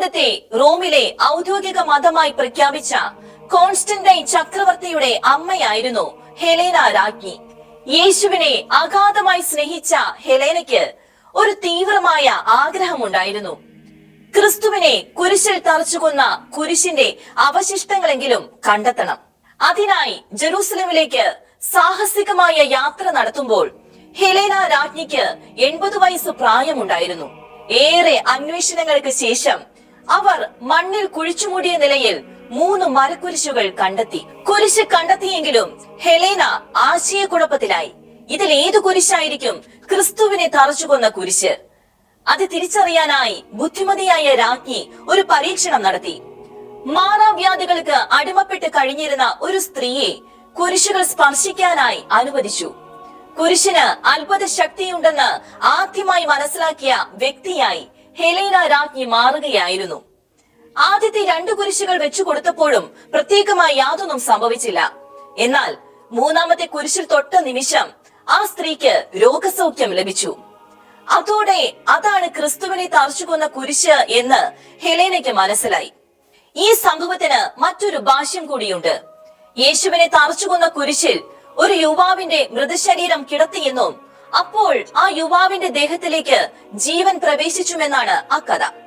ക്രിസ്തുമതത്തെ റോമിലെ ഔദ്യോഗിക മതമായി പ്രഖ്യാപിച്ച കോൺസ്റ്റന്റൈൻ ചക്രവർത്തിയുടെ അമ്മയായിരുന്നു ഹെലേന രാജ്ഞി. യേശുവിനെ അഗാധമായി സ്നേഹിച്ച ഹെലേനയ്ക്ക് ഒരു തീവ്രമായ ആഗ്രഹമുണ്ടായിരുന്നു. ക്രിസ്തുവിനെ കുരിശിൽ തറച്ചുകൊന്ന കുരിശിന്റെ അവശിഷ്ടങ്ങളെങ്കിലും കണ്ടെത്തണം. അതിനായി ജെറൂസലമിലേക്ക് സാഹസികമായ യാത്ര നടത്തുമ്പോൾ ഹെലേന രാജ്ഞിക്ക് എൺപത് വയസ്സ് പ്രായമുണ്ടായിരുന്നു. ഏറെ അന്വേഷണങ്ങൾക്ക് ശേഷം അവർ മണ്ണിൽ കുഴിച്ചുമൂടിയ നിലയിൽ മൂന്ന് മരക്കുരിശുകൾ കണ്ടെത്തി. കുരിശ് കണ്ടെത്തിയെങ്കിലും ഹെലേന ആശയക്കുഴപ്പത്തിലായി. ഇതിൽ ഏത് കുരിശായിരിക്കും ക്രിസ്തുവിനെ തറച്ചുകൊന്ന കുരിശ്? അത് തിരിച്ചറിയാനായി ബുദ്ധിമതിയായ രാജ്ഞി ഒരു പരീക്ഷണം നടത്തി. മാറാവ്യാധികൾക്ക് അടിമപ്പെട്ട് കഴിഞ്ഞിരുന്ന ഒരു സ്ത്രീയെ കുരിശുകൾ സ്പർശിക്കാനായി അനുവദിച്ചു. കുരിശിന് അത്ഭുത ശക്തിയുണ്ടെന്ന് ആദ്യമായി മനസ്സിലാക്കിയ വ്യക്തിയായി ഹെലേന രാജ്ഞി മാറുകയായിരുന്നു. ആദ്യത്തെ രണ്ടു കുരിശുകൾ വെച്ചു കൊടുത്തപ്പോഴും പ്രത്യേകമായി യാതൊന്നും സംഭവിച്ചില്ല. എന്നാൽ മൂന്നാമത്തെ കുരിശിൽ തൊട്ട നിമിഷം ആ സ്ത്രീക്ക് രോഗസൗഖ്യം ലഭിച്ചു. അതോടെ അതാണ് ക്രിസ്തുവിനെ തറച്ചുകൊന്ന കുരിശ് എന്ന് ഹെലേനയ്ക്ക് മനസ്സിലായി. ഈ സംഭവത്തിന് മറ്റൊരു ഭാഷ്യം കൂടിയുണ്ട്. യേശുവിനെ തറച്ചുകൊന്ന കുരിശിൽ ഒരു യുവാവിന്റെ മൃതശരീരം കിടത്തിയെന്നും അപ്പോൾ ആ യുവാവിന്റെ ദേഹത്തിലേക്ക് ജീവൻ പ്രവേശിച്ചുമെന്നാണ് ആ കഥ.